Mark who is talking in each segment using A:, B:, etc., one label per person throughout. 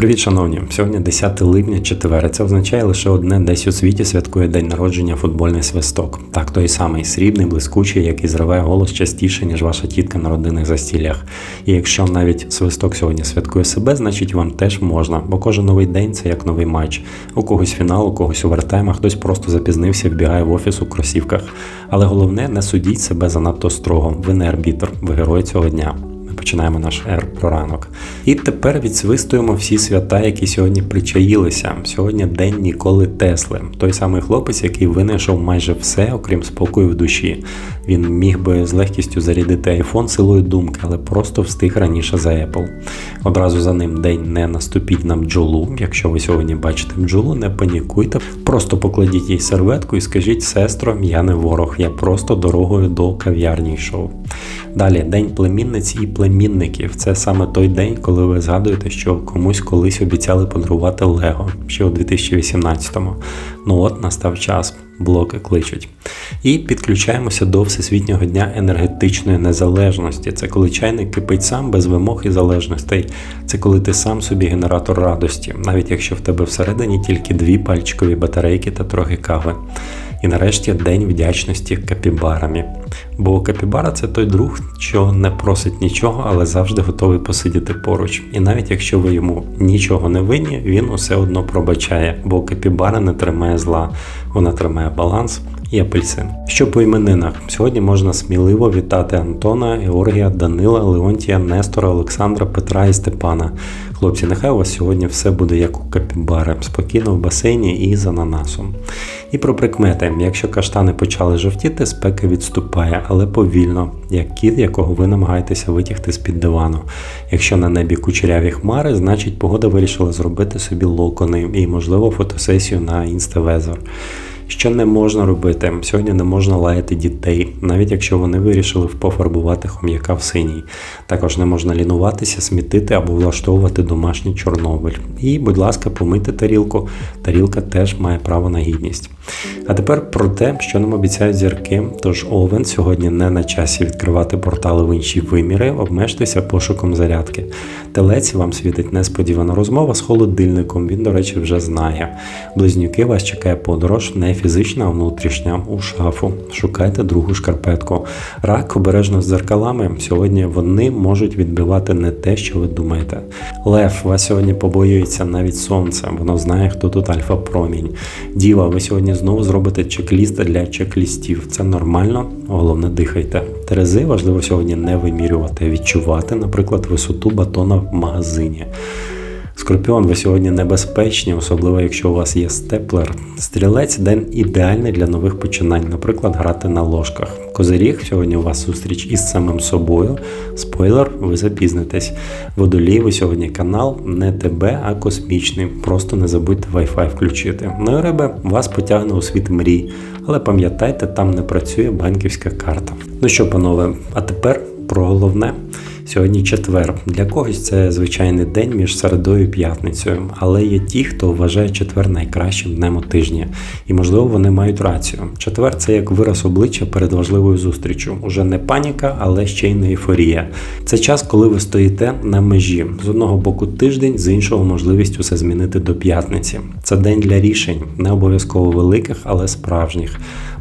A: Привіт, шановні! Сьогодні 10 липня, четвер. Це означає лише одне десь у світі святкує день народження футбольний свисток. Так, той самий срібний, блискучий, який зриває голос частіше, ніж ваша тітка на родинних застіллях. І якщо навіть свисток сьогодні святкує себе, значить вам теж можна, бо кожен новий день це як новий матч. У когось фінал, у когось овертайм, а хтось просто запізнився, вбігає в офіс у кросівках. Але головне, не судіть себе занадто строго. Ви не арбітр, ви герой цього дня. Ми починаємо наш ер про ранок. І тепер відсвистуємо всі свята, які сьогодні причаїлися. Сьогодні день Ніколи Тесли, той самий хлопець, який винайшов майже все, окрім спокою в душі. Він міг би з легкістю зарядити айфон силою думки, але просто встиг раніше за Apple. Одразу за ним день не наступіть на бджолу. Якщо ви сьогодні бачите бджолу, не панікуйте, просто покладіть їй серветку і скажіть, сестро, я не ворог, я просто дорогою до кав'ярні йшов. Далі день племінниць і племінників. Це саме той день, коли ви згадуєте, що комусь колись обіцяли подарувати Лего ще у 2018-му. Ну от настав час, блоки кличуть. І підключаємося до Всесвітнього дня енергетичної незалежності. Це коли чайник кипить сам без вимог і залежностей. Це коли ти сам собі генератор радості, навіть якщо в тебе всередині тільки дві пальчикові батарейки та трохи кави. І нарешті День вдячності капібарамі. Бо капібара це той друг, що не просить нічого, але завжди готовий посидіти поруч. І навіть якщо ви йому нічого не винні, він усе одно пробачає, бо капібара не тримає зла, вона тримає баланс і апельсин. Що по іменинах? Сьогодні можна сміливо вітати Антона, Георгія, Данила, Леонтія, Нестора, Олександра, Петра і Степана. Хлопці, нехай у вас сьогодні все буде як у капібари, спокійно в басейні і з ананасом. І про прикмети, якщо каштани почали жовтіти, спека відступає, але повільно, як кіт, якого ви намагаєтеся витягти з-під дивану. Якщо на небі кучеряві хмари, значить погода вирішила зробити собі локони і, можливо, фотосесію на інставезор. Що не можна робити? Сьогодні не можна лаяти дітей, навіть якщо вони вирішили пофарбувати хом'яка в синій. Також не можна лінуватися, смітити або влаштовувати домашній чорнобиль. І, будь ласка, помийте тарілку. Тарілка теж має право на гідність. А тепер про те, що нам обіцяють зірки. Тож Овен сьогодні не на часі відкривати портали в інші виміри, обмежтеся пошуком зарядки. Телець вам світить несподівана розмова з холодильником. Він, до речі, вже знає. Близнюки вас чекає подорож, не фізична, а внутрішня у шафу. Шукайте другу шкарпетку. Рак обережно з дзеркалами. Сьогодні вони можуть відбивати не те, що ви думаєте. Лев вас сьогодні побоюється навіть сонце. Воно знає, хто тут альфа-промінь. Діва, ви сьогодні знову зробите чек-ліст для чек-лістів. Це нормально, головне дихайте. Терези важливо сьогодні не вимірювати, відчувати, наприклад, висоту батона в магазині. Скорпіон, ви сьогодні небезпечні, особливо якщо у вас є степлер. Стрілець день ідеальний для нових починань, наприклад, грати на ложках. Козиріг, сьогодні у вас зустріч із самим собою. Спойлер, ви запізнитесь. Водолій, ви сьогодні канал не тебе, а космічний. Просто не забудьте Wi-Fi включити. Ну і риби, вас потягне у світ мрій. Але пам'ятайте, там не працює банківська карта. Ну що, панове, а тепер про головне. Сьогодні четвер. Для когось це звичайний день між середою і п'ятницею, але є ті, хто вважає четвер найкращим днем у тижні, і можливо вони мають рацію. Четвер це як вираз обличчя перед важливою зустрічю. Уже не паніка, але ще й не ейфорія. Це час, коли ви стоїте на межі з одного боку тиждень, з іншого можливість усе змінити до п'ятниці. Це день для рішень, не обов'язково великих, але справжніх.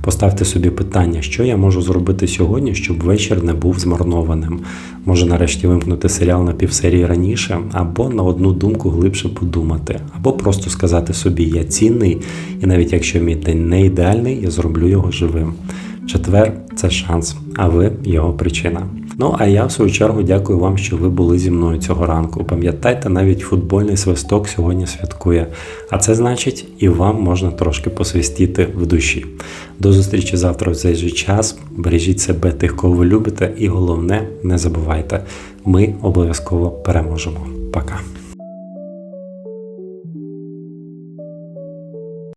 A: Поставте собі питання, що я можу зробити сьогодні, щоб вечір не був змарнованим. Може нарешті вимкнути серіал на півсерії раніше, або на одну думку глибше подумати, або просто сказати собі Я цінний, і навіть якщо мій день не ідеальний, я зроблю його живим. Четвер це шанс, а ви його причина. Ну а я в свою чергу дякую вам, що ви були зі мною цього ранку. Пам'ятайте, навіть футбольний свисток сьогодні святкує. А це значить, і вам можна трошки посвистіти в душі. До зустрічі завтра в цей же час. Бережіть себе тих, кого ви любите, і головне, не забувайте, ми обов'язково переможемо. Пока.